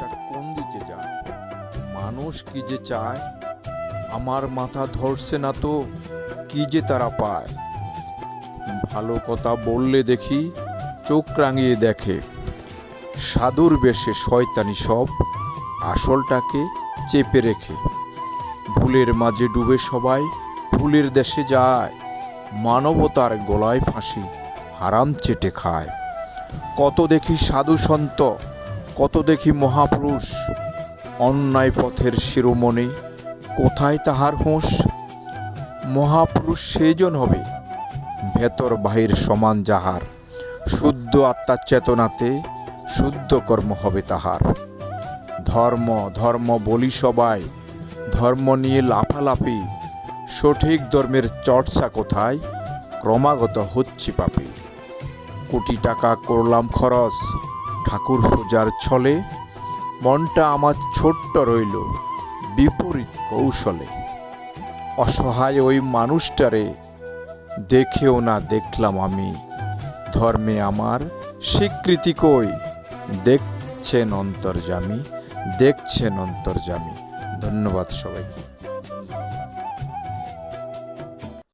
এটা কোন দিকে যায়? মানুষ কি যে চায়? আমার মাথা ধরছে না তো, কি যে তারা পায়? ভালো কথা বললে দেখি, চোখ রাঙিয়ে দেখে। সাধুর বেশে শয়তানি সব, আসলটাকে চেপে রেখে। ভুলের মাঝে ডুবে সবাই ভুলের দেশে যায়। মানবতার গলায় ফাঁসি, হারাম চেটে খায়। কত দেখি সাধু সন্ত কত দেখি মহাপুরুষ? অন্যায় পথের শিরোমণি, কোথায় তাহার হুঁশ? মহাপুরুষ সেজন হবে, ভেতর বাহির সমান যাহার। শুদ্ধ আত্মার চেতনাতে শুদ্ধ কর্ম হবে তাহার। ধর্ম ধর্ম বলি সবাই, ধর্ম নিয়ে লাফালাফি, সঠিক ধর্মের চর্চা কোথায়? ক্রমাগত হচ্ছি পাপি। কোটি টাকা করলাম খরচ ঠাকুর পূজার ছলে মনটা আমার ছোট্ট রইল বিপরীত কৌশলে। অসহায় ওই মানুষটারে দেখেও না দেখলাম আমি। ধর্মে আমার স্বীকৃতি কই? দেখছেন অন্তর্জামী দেখছেন অন্তর্জামী ধন্যবাদ সবাইকে।